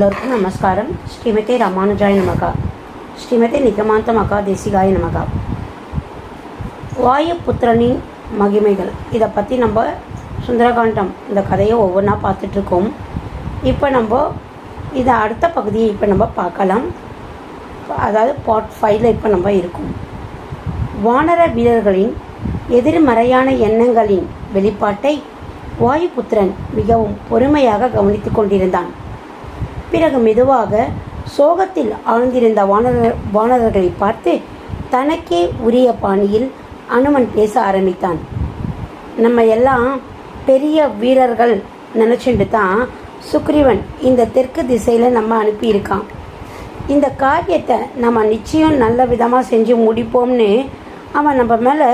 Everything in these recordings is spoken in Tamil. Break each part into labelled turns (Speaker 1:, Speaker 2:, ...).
Speaker 1: எல்லோருக்கும் நமஸ்காரம் ஸ்ரீமதி ராமானுஜாய நமகா ஸ்ரீமதி நிகமாந்த மகா தேசிகாய நமகா வாயுபுத்திரனின் மகிமைகள் இதை பற்றி நம்ம சுந்தரகாண்டம் இந்த கதையை ஒவ்வொன்றா பார்த்துட்ருக்கோம் இப்போ நம்ம இதை அடுத்த பகுதியை இப்போ நம்ம பார்க்கலாம் அதாவது பார்ட் ஃபைவ்ல இப்போ நம்ம இருக்கோம் வானர வீரர்களின் எதிர்மறையான எண்ணங்களின் வெளிப்பாட்டை வாயுபுத்திரன் மிகவும் பொறுமையாக கவனித்து கொண்டிருந்தான் பிறகு மெதுவாக சோகத்தில் ஆழ்ந்திருந்த வானர வானரர்களை பார்த்து தனக்கே உரிய பாணியில் அனுமன் பேச ஆரம்பித்தான். நம்ம எல்லாம் பெரிய வீரர்கள் நினச்சிட்டு தான் சுக்ரீவன் இந்த தெற்கு திசையில் நம்ம அனுப்பியிருக்கான். இந்த காரியத்தை நம்ம நிச்சயம் நல்ல விதமாக செஞ்சு முடிப்போம்னு அவன் நம்ம மேலே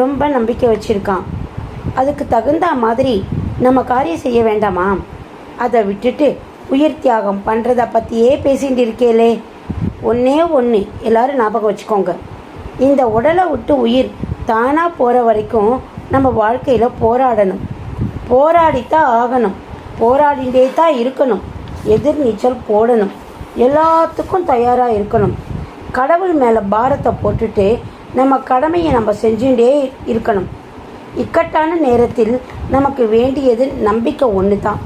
Speaker 1: ரொம்ப நம்பிக்கை வச்சுருக்கான். அதுக்கு தகுந்த மாதிரி நம்ம காரியம் செய்ய வேண்டாமா? அதை விட்டுட்டு உயிர் தியாகம் பண்ணுறத பற்றியே பேசிகிட்டு இருக்கேலே ஒன்றே ஒன்று எல்லாரும் ஞாபகம் வச்சுக்கோங்க. இந்த உடலை விட்டு உயிர் தானாக போகிற வரைக்கும் நம்ம வாழ்க்கையில் போராடணும். போராடித்தான் ஆகணும். போராடிண்டே தான் இருக்கணும். எதிர் நீச்சல் போடணும். எல்லாத்துக்கும் தயாராக இருக்கணும். கடவுள் மேலே பாரத்தை போட்டுட்டு நம்ம கடமையை நம்ம செஞ்சுட்டே இருக்கணும். இக்கட்டான நேரத்தில் நமக்கு வேண்டியது நம்பிக்கை ஒன்று தான்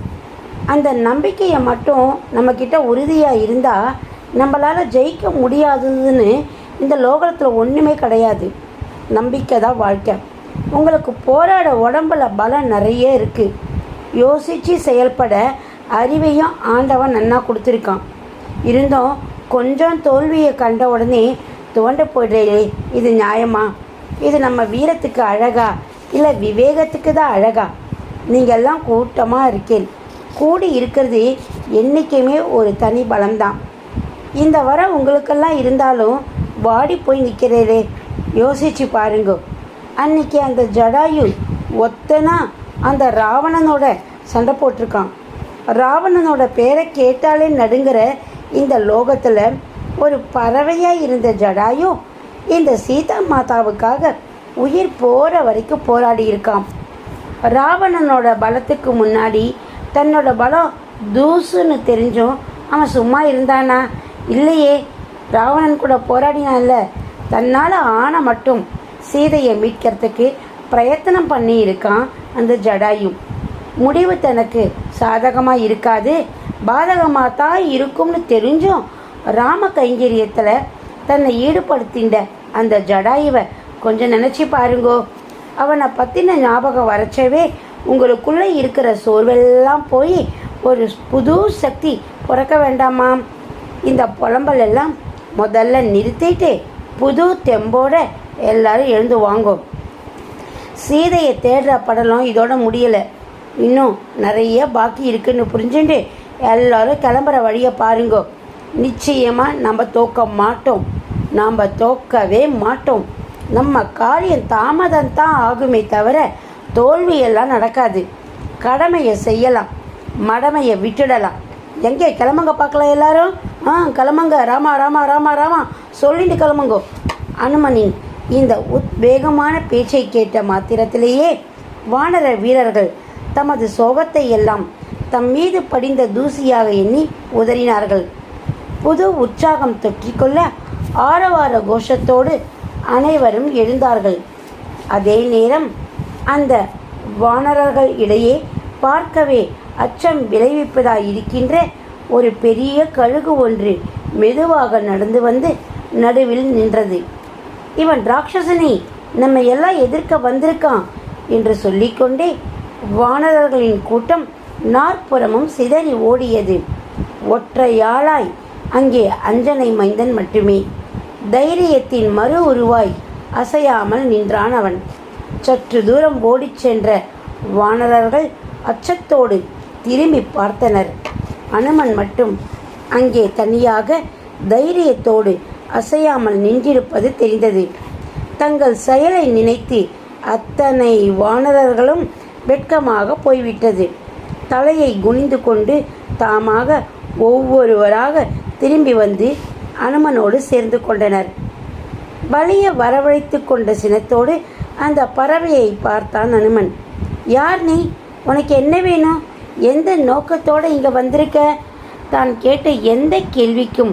Speaker 1: அந்த நம்பிக்கையை மட்டும் நம்மக்கிட்ட உறுதியாக இருந்தால் நம்மளால் ஜெயிக்க முடியாதுன்னு இந்த லோகத்தில் ஒன்றுமே கிடையாது. நம்பிக்கை தான் வாழ்க்கை. உங்களுக்கு போராட உடம்புல பலம் நிறைய இருக்குது யோசித்து செயல்பட அறிவையும் ஆண்டவன் நன்னா கொடுத்துருக்கான். இருந்தும் கொஞ்சம் தோல்வியை கண்ட உடனே தோண்ட போயிடுறே இது நியாயமா? இது நம்ம வீரத்துக்கு அழகா? இல்லை விவேகத்துக்கு தான் அழகா? நீங்கள் எல்லாம் கூட்டமாக இருக்கேன் கூடி இருக்கிறது என்றைக்குமே ஒரு தனி பலம்தான். இந்த வர உங்களுக்கெல்லாம் இருந்தாலும் வாடி போய் நிற்கிறதே யோசிச்சு பாருங்க. அன்னைக்கு அந்த ஜடாயு ஒத்தனா அந்த ராவணனோட சண்டை போட்டிருக்கான். ராவணனோட பேரை கேட்டாலே நடுங்கிற இந்த லோகத்தில் ஒரு பறவையாக இருந்த ஜடாயு இந்த சீதா மாதாவுக்காக உயிர் போகிற வரைக்கும் போராடி இருக்கான். ராவணனோட பலத்துக்கு முன்னாடி தன்னோட பலம் தூசுன்னு தெரிஞ்சும் அவன் சும்மா இருந்தானா? இல்லையே ராவணன் கூட போராடினான்ல. தன்னால் ஆன மட்டும் சீதையை மீட்கிறதுக்கு பிரயத்தனம் பண்ணி இருக்கான் அந்த ஜடாயும் முடிவு தனக்கு சாதகமாக இருக்காது. பாதகமாக தான் இருக்கும்னு தெரிஞ்சும் ராம கைங்கரியத்தில் தன்னை ஈடுபடுத்தின்ற அந்த ஜடாயுவை கொஞ்சம் நினச்சி பாருங்கோ. அவனை பற்றின ஞாபகம் வரச்சவே உங்களுக்குள்ளே இருக்கிற சோர்வெல்லாம் போய் ஒரு புது சக்தி பிறக்க வேண்டாமா? இந்த புலம்பல் எல்லாம் முதல்ல நிறுத்திட்டு புது தெம்போட எல்லாரும் எழுந்து வாங்கும் சீதையை தேடுற படலம் இதோட முடியலை. இன்னும் நிறைய பாக்கி இருக்குன்னு புரிஞ்சுட்டு எல்லாரும் கிளம்புற வழியை பாருங்கோ. நிச்சயமாக நம்ம தோக்க மாட்டோம். நாம் தோக்கவே மாட்டோம். நம்ம காரியம் தாமதம் தான் ஆகுமே தவிர தோல்வியெல்லாம் நடக்காது. கடமையை செய்யலாம். மடமையை விட்டுடலாம். எங்கே? கிளம்புங்க பார்க்கலாம் எல்லாரும். ஆ கிளம்புங்க. ராமா ராமா ராமா ராமா. சொல்லிட்டு கிளம்புங்கோ. அனுமனின் இந்த உத்வேகமான பேச்சை கேட்ட மாத்திரத்திலேயே வானர வீரர்கள் தமது சோகத்தை எல்லாம் தம் மீது படிந்த தூசியாக எண்ணி உதறினார்கள். புது உற்சாகம் தொற்றிக்கொள்ள ஆரவார கோஷத்தோடு அனைவரும் எழுந்தார்கள். அதே நேரம் அந்த வானரர்கள் இடையே பார்க்கவே அச்சம் விளைவிப்பதாயிருக்கின்ற ஒரு பெரிய கழுகு ஒன்று மெதுவாக நடந்து வந்து நடுவில் நின்றது. இவன் ராட்சசனி நம்ம எல்லாம் எதிர்க்க வந்திருக்கான் என்று சொல்லிக்கொண்டே வானரர்களின் கூட்டம் நாற்புறமும் சிதறி ஓடியது. ஒற்றையாளாய் அங்கே அஞ்சனை மைந்தன் மட்டுமே. தைரியத்தின் மறு உருவாய் அசையாமல் நின்றான் அவன். சற்று தூரம் ஓடிச் சென்ற வானரர்கள் அச்சத்தோடு திரும்பி பார்த்தனர். அனுமன் மட்டும் அங்கே தனியாக தைரியத்தோடு அசையாமல் நின்றிருப்பது தெரிந்தது. தங்கள் செயலை நினைத்து அத்தனை வானரர்களும் வெட்கமாக போய்விட்டது. தலையை குனிந்து கொண்டு தாமாக ஒவ்வொருவராக திரும்பி வந்து அனுமனோடு சேர்ந்து கொண்டனர். பலிய வரவழைத்து கொண்ட சினத்தோடு அந்த பறவையை பார்த்தான் அனுமன். யார் நீ? உனக்கு என்ன வேணும்? எந்த நோக்கத்தோடு இங்கே வந்திருக்க? தான் கேட்ட எந்த கேள்விக்கும்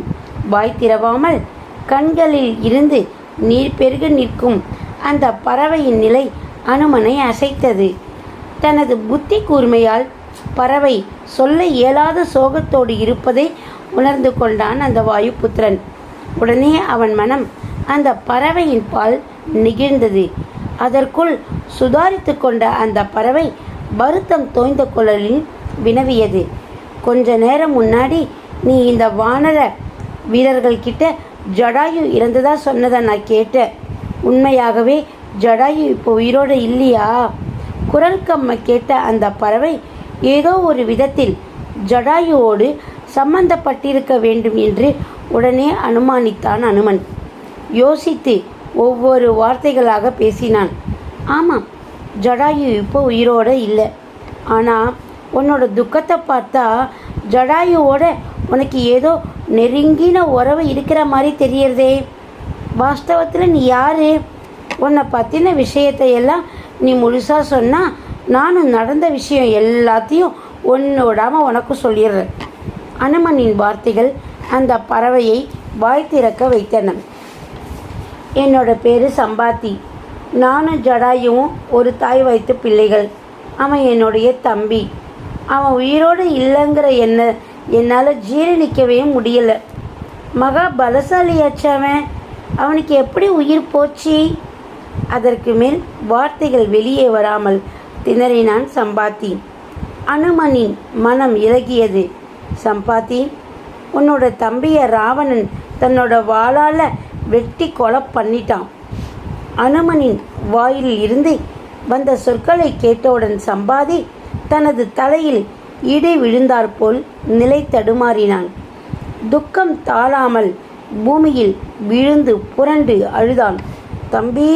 Speaker 1: வாய் திறவாமல் கண்களில் இருந்து நீர் பெருக நிற்கும். அந்த பறவையின் நிலை அனுமனை அசைத்தது. தனது புத்தி கூர்மையால் பறவை சொல்ல இயலாத சோகத்தோடு இருப்பதை உணர்ந்து கொண்டான் அந்த வாயுபுத்திரன். உடனே அவன் மனம் அந்த பறவையின் பால் நிகழ்ந்தது. அதற்குள் சுதாரித்து கொண்ட அந்த பறவை வருத்தம் தோய்ந்த குரலில் வினவியது. கொஞ்ச நேரம் முன்னாடி நீ இந்த வானர வீரர்கள்கிட்ட ஜடாயு இறந்ததா சொன்னதை நான் கேட்டேன். உண்மையாகவே ஜடாயு இப்போ உயிரோடு இல்லையா? குரல் கம்மை கேட்ட அந்த பறவை ஏதோ ஒரு விதத்தில் ஜடாயுவோடு சம்பந்தப்பட்டிருக்க வேண்டும் என்று உடனே அனுமானித்தான் அனுமன். யோசித்து ஒவ்வொரு வார்த்தைகளாக பேசினான். ஆமாம் ஜடாயு இப்போ உயிரோட இல்லை. ஆனால் உன்னோட துக்கத்தை பார்த்தா ஜடாயுவோட உனக்கு ஏதோ நெருங்கின உறவு இருக்கிற மாதிரி தெரியறதே. வாஸ்தவத்தில் நீ யார்? உன்னை பற்றின விஷயத்தை எல்லாம் நீ முழுசாக சொன்னால் நானும் நடந்த விஷயம் எல்லாத்தையும் ஒன்று விடாமல் உனக்கு சொல்லிடுறேன். அனுமனின் வார்த்தைகள் அந்த பறவையை வாய் திறக்க வைத்தன. என்னோட பேர் சம்பாத்தி. நானும் ஜடாயும் ஒரு தாய் வைத்த பிள்ளைகள். அவன் என்னுடைய தம்பி. அவன் உயிரோடு இல்லைங்கிற என்ன என்னால் ஜீரணிக்கவே முடியலை. மகா பலசாலியாச்சு அவன். அவனுக்கு எப்படி உயிர் போச்சு? அதற்கு மேல் வார்த்தைகள் வெளியே வராமல் திணறினான் சம்பாத்தி. அனுமனின் மனம் இலகியது. சம்பாத்தி உன்னோட தம்பிய ராவணன் தன்னோட வாளால் வெட்டி கொலை பண்ணிட்டான். அனுமனின் வாயில் இருந்து வந்த சொற்களை கேட்டவுடன் சம்பாதி தனது தலையில் இடி விழுந்தாற்போல் நிலை தடுமாறினான். துக்கம் தாழாமல் பூமியில் விழுந்து புரண்டு அழுதான். தம்பி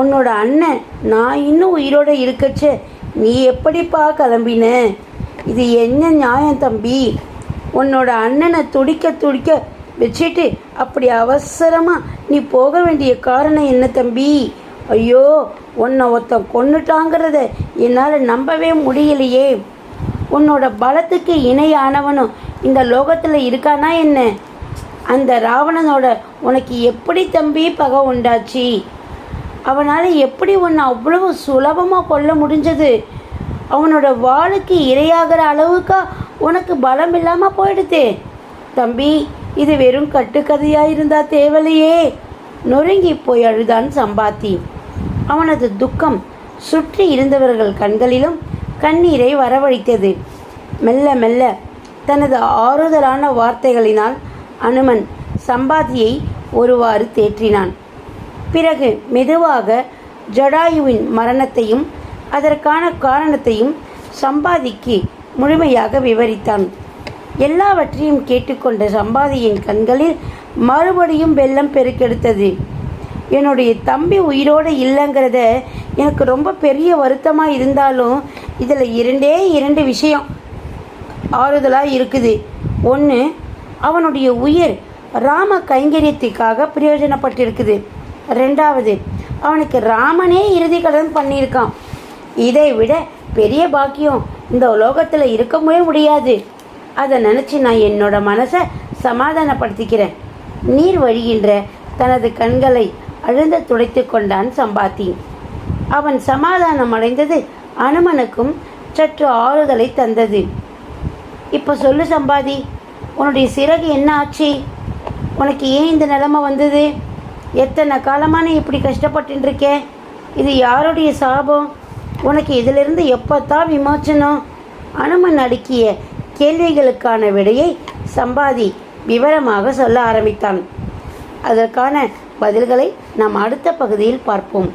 Speaker 1: உன்னோட அண்ணன் நான் இன்னும் உயிரோட இருக்கச்சே நீ எப்படிப்பா கிளம்பின? இது என்ன நியாயம் தம்பி? உன்னோட அண்ணனை துடிக்க துடிக்க வச்சுட்டு அப்படி அவசரமாக நீ போக வேண்டிய காரணம் என்ன தம்பி? ஐயோ உன்னை ஒருத்தன் கொன்னுட்டாங்கிறத என்னால் நம்பவே முடியலையே. உன்னோட பலத்துக்கு இணையானவனும் இந்த லோகத்தில் இருக்கானா என்ன? அந்த ராவணனோட உனக்கு எப்படி தம்பி பகை உண்டாச்சு? அவனால் எப்படி உன்னை அவ்வளவு சுலபமாக கொல்ல முடிஞ்சது? அவனோட வாளுக்கு இரையாகிற அளவுக்கா உனக்கு பலம் இல்லாமல் போயிடுது. தம்பி இது வெறும் கட்டுக்கதையாக இருந்தா தேவலையே. நொறுங்கி போய் அழுதான் சம்பாத்தி. அவனது துக்கம் சுற்றி இருந்தவர்கள் கண்களிலும் கண்ணீரை வரவழைத்தது. மெல்ல மெல்ல தனது ஆறுதலான வார்த்தைகளினால் அனுமன் சம்பாதியை ஒருவாறு தேற்றினான். பிறகு மெதுவாக ஜடாயுவின் மரணத்தையும் அதற்கான காரணத்தையும் சம்பாதிக்கு முழுமையாக விவரித்தான். எல்லாவற்றையும் கேட்டுக்கொண்ட சம்பாதியின் கண்களில் மறுபடியும் வெள்ளம் பெருக்கெடுத்தது. என்னுடைய தம்பி உயிரோடு இல்லைங்கிறத எனக்கு ரொம்ப பெரிய வருத்தமாக இருந்தாலும் இதில் இரண்டே இரண்டு விஷயம் ஆறுதலாக இருக்குது. ஒன்று அவனுடைய உயிர் ராம கைங்கரியத்துக்காக பிரயோஜனப்பட்டிருக்குது. ரெண்டாவது அவனுக்கு ராமனே இறுதி கடன் பண்ணியிருக்கான். இதை விட பெரிய பாக்கியம் இந்த உலோகத்தில் இருக்கவே முடியாது. அதை நினச்சி நான் என்னோட மனசை சமாதானப்படுத்திக்கிறேன். நீர் வழிகின்ற தனது கண்களை அழுந்த துடைத்து கொண்டான் சம்பாத்தி. அவன் சமாதானம் அடைந்தது அனுமனுக்கும் சற்று ஆறுதலை தந்தது. இப்போ சொல்லு சம்பாதி உன்னுடைய சிறகு என்ன ஆச்சு? உனக்கு ஏன் இந்த நிலமை வந்தது? எத்தனை காலமாக நீ இப்படி கஷ்டப்பட்டு இருக்கே இது யாருடைய சாபம்? உனக்கு இதிலிருந்து எப்போத்தான் விமோச்சனம்? அனுமன் அடுக்கிய கேள்விகளுக்கான விடையை சம்பாதி விவரமாக சொல்ல ஆரம்பித்தான். அதற்கான பதில்களை நாம் அடுத்த பகுதியில் பார்ப்போம்.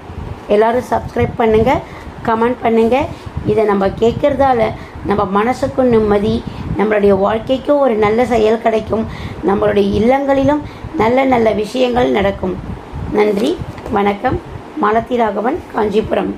Speaker 1: எல்லாரும் சப்ஸ்கிரைப் பண்ணுங்கள் கமெண்ட் பண்ணுங்கள் இதை நம்ம கேட்குறதால நம்ம மனசுக்கும் நிம்மதி நம்மளுடைய வாழ்க்கைக்கும் ஒரு நல்ல செயல் கிடைக்கும். நம்மளுடைய இல்லங்களிலும் நல்ல நல்ல விஷயங்கள் நடக்கும். நன்றி வணக்கம். மலத்திராகவன் காஞ்சிபுரம்.